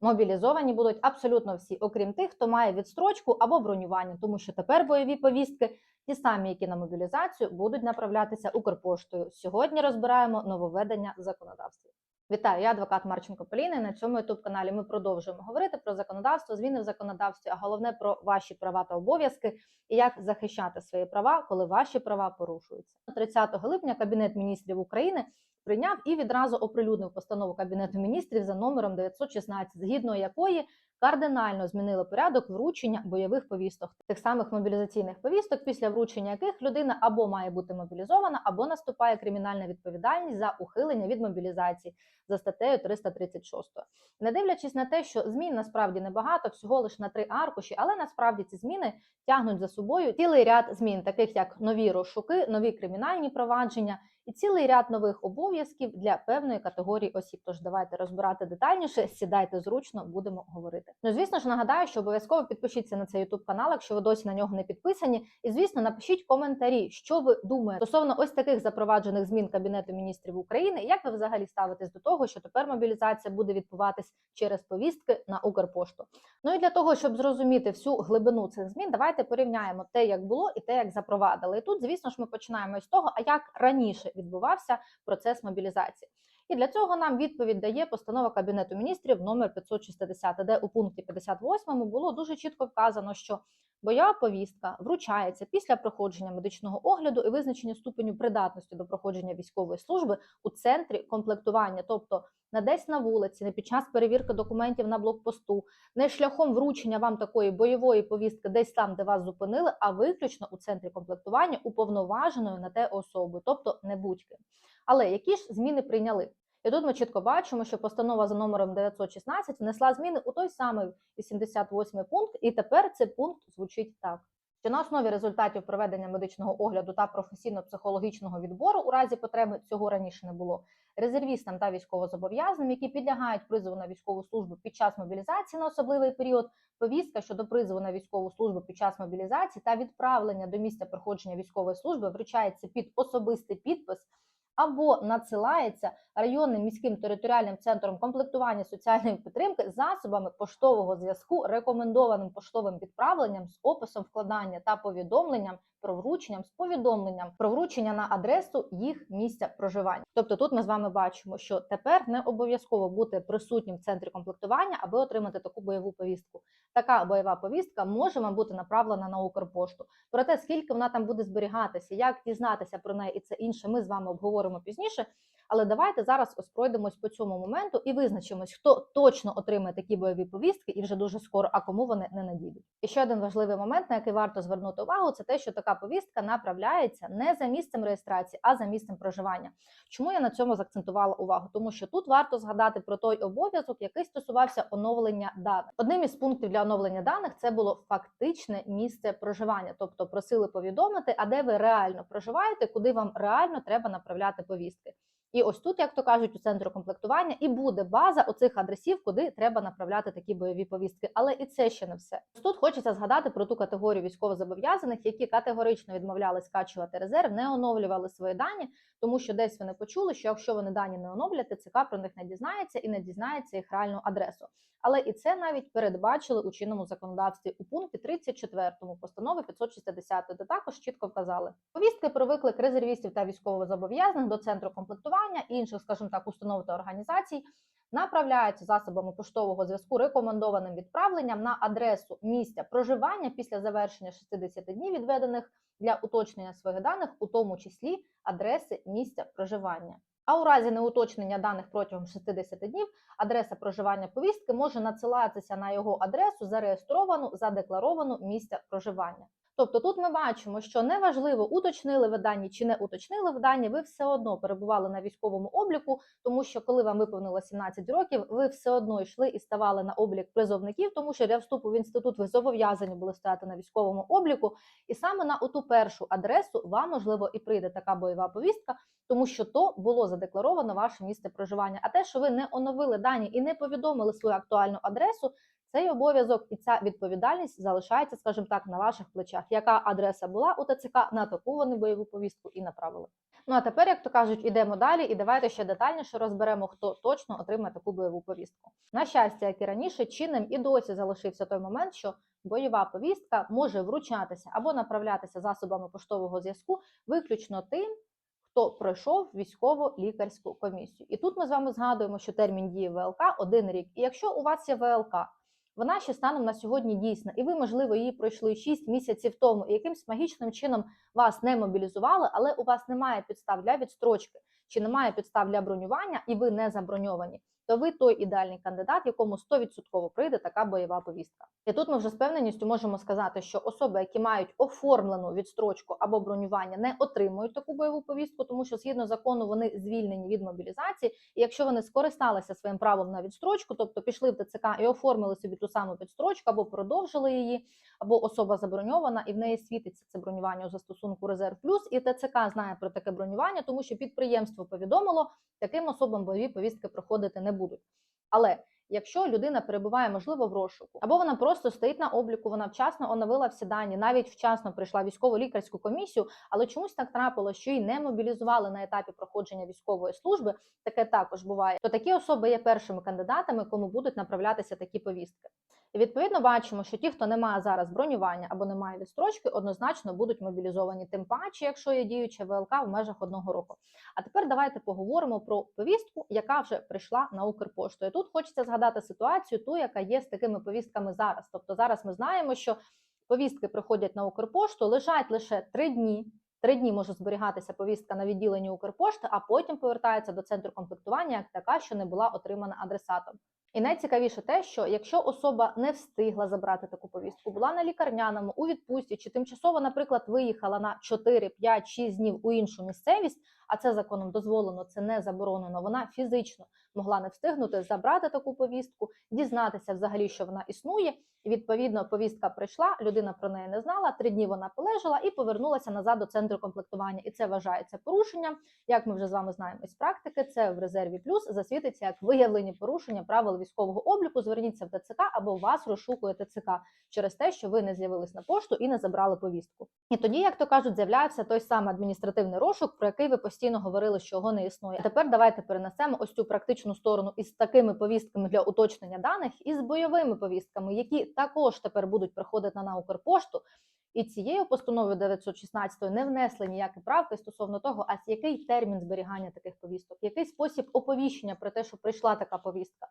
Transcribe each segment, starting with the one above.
Мобілізовані будуть абсолютно всі, окрім тих, хто має відстрочку або бронювання, тому що тепер бойові повістки, ті самі, які на мобілізацію, будуть направлятися Укрпоштою. Сьогодні розбираємо нововведення в законодавстві. Вітаю, я адвокат Марченко Поліна. і На цьому youtube каналі ми продовжуємо говорити про законодавство, зміни в законодавстві, а головне про ваші права та обов'язки і як захищати свої права, коли ваші права порушуються. 30 липня Кабінет міністрів України прийняв і відразу оприлюднив постанову Кабінету міністрів за номером 916, згідно якої кардинально змінили порядок вручення бойових повісток, тих самих мобілізаційних повісток, після вручення яких людина або має бути мобілізована, або наступає кримінальна відповідальність за ухилення від мобілізації за статтею 336. Не дивлячись на те, що змін насправді небагато, всього лише на три аркуші, але насправді ці зміни тягнуть за собою цілий ряд змін, таких як нові розшуки, нові кримінальні провадження і цілий ряд нових обов'язків для певної категорії осіб. Тож давайте розбирати детальніше, сідайте зручно, будемо говорити. Ну звісно ж нагадаю, що обов'язково підпишіться на цей YouTube канал, якщо ви досі на нього не підписані. І звісно, напишіть коментарі, що ви думаєте стосовно ось таких запроваджених змін Кабінету міністрів України. Як ви взагалі ставитесь до того, що тепер мобілізація буде відбуватись через повістки на Укрпошту? Ну і для того, щоб зрозуміти всю глибину цих змін, давайте порівняємо те, як було, і те, як запровадили. І тут, звісно ж, ми починаємо з того, а як раніше відбувався процес мобілізації. І для цього нам відповідь дає постанова Кабінету міністрів номер 560, де у пункті 58 було дуже чітко вказано, що бойова повістка вручається після проходження медичного огляду і визначення ступеню придатності до проходження військової служби у центрі комплектування, тобто не десь на вулиці, не під час перевірки документів на блокпосту, не шляхом вручення вам такої бойової повістки десь там, де вас зупинили, а виключно у центрі комплектування уповноваженою на те особи, тобто не будь-ким. Але які ж зміни прийняли? І тут ми чітко бачимо, що постанова за номером 916 внесла зміни у той самий 88 пункт, і тепер цей пункт звучить так. Що на основі результатів проведення медичного огляду та професійно-психологічного відбору у разі потреби цього раніше не було резервістам та військовозобов'язаним, які підлягають призову на військову службу під час мобілізації на особливий період, повістка щодо призову на військову службу під час мобілізації та відправлення до місця проходження військової служби вручається під особистий підпис або надсилається районним міським територіальним центром комплектування соціальної підтримки засобами поштового зв'язку, рекомендованим поштовим відправленням з описом вкладання та повідомленням про врученням з повідомленням про вручення на адресу їх місця проживання. Тобто, тут ми з вами бачимо, що тепер не обов'язково бути присутнім в центрі комплектування, аби отримати таку бойову повістку. Така бойова повістка може вам бути направлена на Укрпошту. Про те, скільки вона там буде зберігатися, як дізнатися про неї і це інше, ми з вами обговоримо пізніше. Але давайте зараз ось пройдемось по цьому моменту і визначимось, хто точно отримає такі бойові повістки, і вже дуже скоро, а кому вони не надійдуть. І ще один важливий момент, на який варто звернути увагу, це те, що така повістка направляється не за місцем реєстрації, а за місцем проживання. Чому я на цьому заакцентувала увагу? Тому що тут варто згадати про той обов'язок, який стосувався оновлення даних. Одним із пунктів для оновлення даних це було фактичне місце проживання, тобто просили повідомити, а де ви реально проживаєте, куди вам реально треба направляти повістки. І ось тут, як то кажуть, у центру комплектування і буде база оцих адресів, куди треба направляти такі бойові повістки. Але і це ще не все. Ось Тут хочеться згадати про ту категорію військовозобов'язаних, які категорично відмовляли скачувати резерв, не оновлювали свої дані, тому що десь вони почули, що якщо вони дані не оновлять, ТЦК про них не дізнається і не дізнається їх реальну адресу. Але і це навіть передбачили у чинному законодавстві у пункті 34 постанови 560, де також чітко вказали повістки про виклик резервістів та військовозобов'язаних до центру комплектування і інших, скажімо так, установ та організацій. Направляються засобами поштового зв'язку рекомендованим відправленням на адресу місця проживання після завершення 60 днів, відведених для уточнення своїх даних, у тому числі адреси місця проживання. А у разі неуточнення даних протягом 60 днів адреса проживання повістки може надсилатися на його адресу, зареєстровану, задекларовану місця проживання. Тобто тут ми бачимо, що неважливо, уточнили ви дані чи не уточнили в дані, ви все одно перебували на військовому обліку, тому що коли вам виповнило 17 років, ви все одно йшли і ставали на облік призовників, тому що для вступу в інститут ви зобов'язані були стояти на військовому обліку, і саме на оту першу адресу вам можливо і прийде така бойова повістка, тому що то було задекларовано ваше місце проживання. А те, що ви не оновили дані і не повідомили свою актуальну адресу. Цей обов'язок і ця відповідальність залишається, скажімо так, на ваших плечах. Яка адреса була у ТЦК, на таку вони бойову повістку і направили. Ну а тепер, як то кажуть, ідемо далі, і давайте ще детальніше розберемо, хто точно отримає таку бойову повістку. На щастя, як і раніше, чинним і досі залишився той момент, що бойова повістка може вручатися або направлятися засобами поштового зв'язку виключно тим, хто пройшов військово-лікарську комісію. І тут ми з вами згадуємо, що термін дії ВЛК один рік. І якщо у вас є ВЛК, вона ще станом на сьогодні дійсна, і ви, можливо, її пройшли 6 місяців тому, і якимсь магічним чином вас не мобілізували, але у вас немає підстав для відстрочки чи немає підстав для бронювання, і ви не заброньовані, то ви той ідеальний кандидат, якому 100% прийде така бойова повістка. І тут ми вже з певненістю можемо сказати, що особи, які мають оформлену відстрочку або бронювання, не отримують таку бойову повістку, тому що згідно закону вони звільнені від мобілізації. І якщо вони скористалися своїм правом на відстрочку, тобто пішли в ТЦК і оформили собі ту саму відстрочку, або продовжили її, або особа заброньована, і в неї світиться це бронювання у застосунку резерв плюс, і ТЦК знає про таке бронювання, тому що підприємство повідомило, таким особам бойові повістки проходити не будуть. Але якщо людина перебуває, можливо, в розшуку, або вона просто стоїть на обліку, вона вчасно оновила всі дані, навіть вчасно прийшла військово-лікарську комісію, але чомусь так трапило, що її не мобілізували на етапі проходження військової служби. Таке також буває. То такі особи є першими кандидатами, кому будуть направлятися такі повістки. І відповідно бачимо, що ті, хто не має зараз бронювання або не має відстрочки, однозначно будуть мобілізовані, тим паче, якщо є діюча ВЛК в межах одного року. А тепер давайте поговоримо про повістку, яка вже прийшла на Укрпошту. І тут хочеться згадати ситуацію, ту, яка є з такими повістками зараз. Тобто зараз ми знаємо, що повістки приходять на Укрпошту, лежать лише три дні. Три дні може зберігатися повістка на відділенні Укрпошти, а потім повертається до центру комплектування як така, що не була отримана адресатом. І найцікавіше те, що якщо особа не встигла забрати таку повістку, була на лікарняному у відпустці, чи тимчасово, наприклад, виїхала на 4, 5, 6 днів у іншу місцевість, а це законом дозволено, це не заборонено. Вона фізично могла не встигнути забрати таку повістку, дізнатися взагалі, що вона існує. І відповідно повістка прийшла, людина про неї не знала. Три дні вона полежала і повернулася назад до центру комплектування. І це вважається порушенням. Як ми вже з вами знаємо із практики, це в резерві плюс засвітиться як виявлені порушення правил військового обліку. Зверніться в ТЦК або вас розшукує ТЦК через те, що ви не з'явились на пошту і не забрали повістку. І тоді, як то кажуть, з'являється той самий адміністративний розшук, про який ви постійно говорили, що його не існує. А тепер давайте перенесемо ось цю практичну сторону із такими повістками для уточнення даних і з бойовими повістками, які також тепер будуть приходити на Укрпошту. І цією постановою 916 не внесли ніякі правки стосовно того, а який термін зберігання таких повісток, який спосіб оповіщення про те, що прийшла така повістка.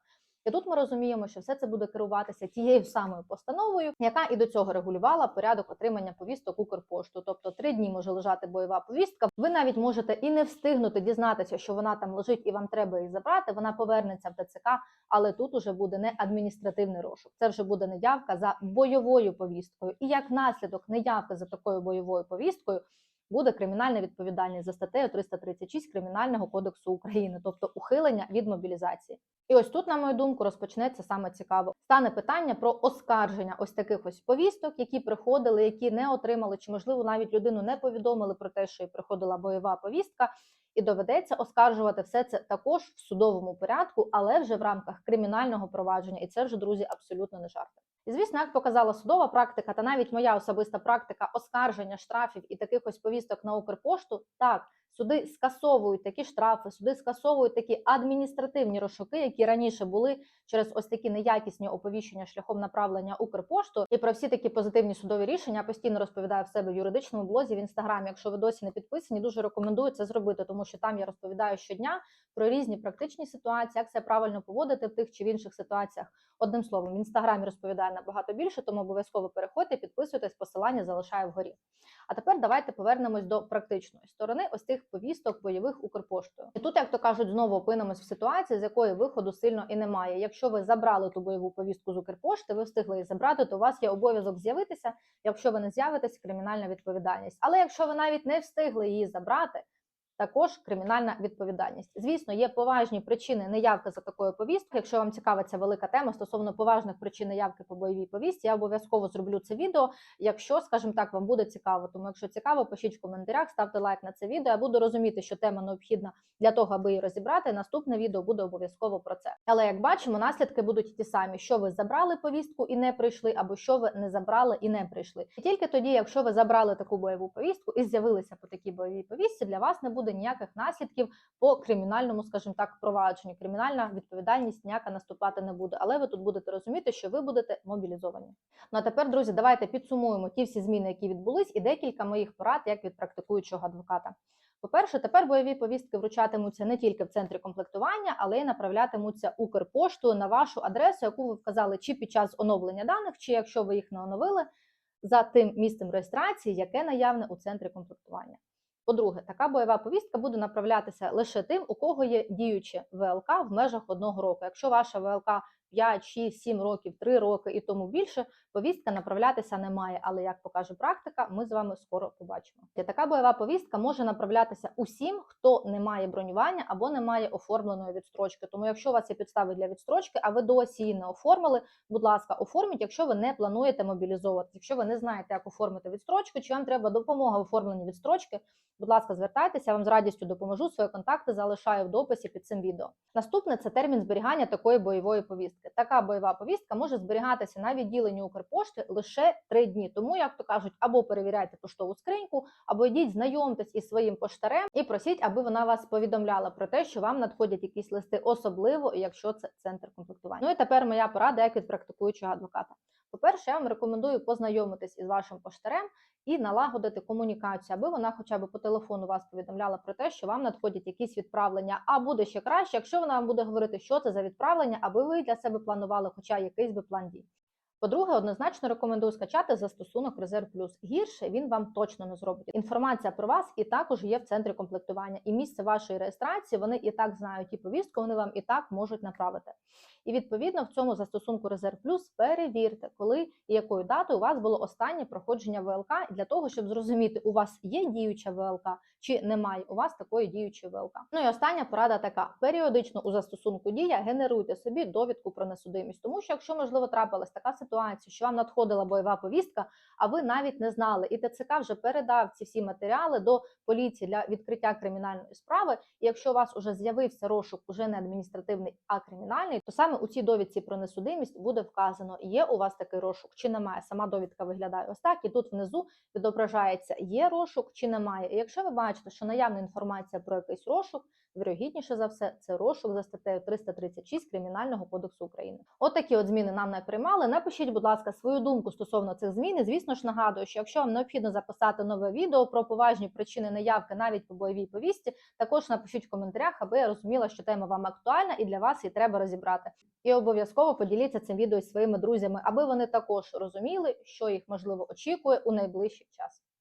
І тут ми розуміємо, що все це буде керуватися тією самою постановою, яка і до цього регулювала порядок отримання повісток Укрпошту. Тобто три дні може лежати бойова повістка. Ви навіть можете і не встигнути дізнатися, що вона там лежить, і вам треба її забрати. Вона повернеться в ТЦК, але тут уже буде не адміністративний розшук. Це вже буде неявка за бойовою повісткою. І як наслідок неявки за такою бойовою повісткою. Буде кримінальна відповідальність за статтею 336 Кримінального кодексу України, тобто ухилення від мобілізації. І ось тут, на мою думку, розпочнеться саме цікаво. Стане питання про оскарження ось таких ось повісток, які приходили, які не отримали, чи можливо навіть людину не повідомили про те, що їй приходила бойова повістка, і доведеться оскаржувати все це також в судовому порядку, але вже в рамках кримінального провадження. І це вже друзі абсолютно не жарти. І звісно, як показала судова практика, та навіть моя особиста практика оскарження штрафів і таких ось повісток на Укрпошту, так суди скасовують такі штрафи, суди скасовують такі адміністративні розшуки, які раніше були через ось такі неякісні оповіщення шляхом направлення Укрпошту. І про всі такі позитивні судові рішення я постійно розповідаю в себе в юридичному блозі в інстаграмі. Якщо ви досі не підписані, дуже рекомендую це зробити, тому що там я розповідаю щодня про різні практичні ситуації, як це правильно поводити в тих чи в інших ситуаціях. Одним словом, в інстаграмі розповідаю набагато більше, тому обов'язково переходьте, підписуйтесь, посилання залишаю вгорі. А тепер давайте повернемось до практичної сторони ось тих повісток бойових Укрпоштою. І тут, як то кажуть, знову опинимось в ситуації, з якої виходу сильно і немає. Якщо ви забрали ту бойову повістку з Укрпошти, ви встигли її забрати, то у вас є обов'язок з'явитися. Якщо ви не з'явитесь, кримінальна відповідальність. Але якщо ви навіть не встигли її забрати, також кримінальна відповідальність. Звісно, є поважні причини неявки за такою повісткою. Якщо вам цікава ця велика тема стосовно поважних причин неявки по бойовій повістці, я обов'язково зроблю це відео. Якщо, скажімо так, вам буде цікаво. Тому, якщо цікаво, пишіть в коментарях, ставте лайк на це відео. Я буду розуміти, що тема необхідна для того, аби її розібрати. Наступне відео буде обов'язково про це. Але як бачимо, наслідки будуть ті самі, що ви забрали повістку і не прийшли, або що ви не забрали і не прийшли. І тільки тоді, якщо ви забрали таку бойову повістку і з'явилися по такій бойовій повістці, для вас не буде ніяких наслідків по кримінальному, скажімо так, провадженню. Кримінальна відповідальність ніяка наступати не буде. Але ви тут будете розуміти, що ви будете мобілізовані. Ну а тепер, друзі, давайте підсумуємо ті всі зміни, які відбулись, і декілька моїх порад як від практикуючого адвоката. По-перше, тепер бойові повістки вручатимуться не тільки в центрі комплектування, але й направлятимуться Укрпоштою на вашу адресу, яку ви вказали чи під час оновлення даних, чи якщо ви їх не оновили, за тим місцем реєстрації, яке наявне у центрі комплектування. По-друге, така бойова повістка буде направлятися лише тим, у кого є діюче ВЛК в межах одного року. Якщо ваша ВЛК 5, 6, 7 років, 3 роки і тому більше, повістка направлятися не має. Але як покаже практика, ми з вами скоро побачимо. Така бойова повістка може направлятися усім, хто не має бронювання або не має оформленої відстрочки. Тому, якщо у вас є підстави для відстрочки, а ви досі її не оформили, будь ласка, оформіть, якщо ви не плануєте мобілізовуватися. Якщо ви не знаєте, як оформити відстрочку, чи вам треба допомога в оформленні відстрочки. Будь ласка, звертайтеся, я вам з радістю допоможу. Свої контакти залишаю в дописі під цим відео. Наступне це термін зберігання такої бойової повістки. Така бойова повістка може зберігатися на відділенні Укрпошти лише три дні. Тому, як то кажуть, або перевіряйте поштову скриньку, або йдіть, знайомтесь із своїм поштарем і просіть, аби вона вас повідомляла про те, що вам надходять якісь листи, особливо якщо це центр комплектування. Ну і тепер моя порада як від практикуючого адвоката. По-перше, я вам рекомендую познайомитись із вашим поштарем і налагодити комунікацію, аби вона хоча б по телефону вас повідомляла про те, що вам надходять якісь відправлення. А буде ще краще, якщо вона вам буде говорити, що це за відправлення, аби ви для себе планували хоча якийсь би план дій. По-друге, однозначно рекомендую скачати застосунок Резерв Плюс. Гірше він вам точно не зробить. Інформація про вас і також є в центрі комплектування. І місце вашої реєстрації вони і так знають і повістку, вони вам і так можуть направити. І відповідно в цьому застосунку Резерв Плюс перевірте, коли і якою датою у вас було останнє проходження ВЛК для того, щоб зрозуміти, у вас є діюча ВЛК чи немає у вас такої діючої ВЛК. Ну і остання порада така: періодично у застосунку дія генеруйте собі довідку про несудимість, тому що якщо можливо трапилась така ситуація, що вам надходила бойова повістка, а ви навіть не знали, і ТЦК вже передав ці всі матеріали до поліції для відкриття кримінальної справи. І якщо у вас уже з'явився розшук, уже не адміністративний, а кримінальний, то саме у цій довідці про несудимість буде вказано, є у вас такий розшук чи немає. Сама довідка виглядає ось так, і тут внизу відображається, є розшук чи немає. І якщо ви бачите, що наявна інформація про якийсь розшук, вірогідніше за все, це розшук за статтею 336 Кримінального кодексу України. От такі от зміни нам не приймали. Напишіть, будь ласка, свою думку стосовно цих змін. І, звісно ж, нагадую, що якщо вам необхідно записати нове відео про поважні причини неявки навіть по бойовій повістці, також напишіть в коментарях, аби я розуміла, що тема вам актуальна і для вас її треба розібрати. І обов'язково поділіться цим відео зі своїми друзями, аби вони також розуміли, що їх можливо очікує у найближчий час.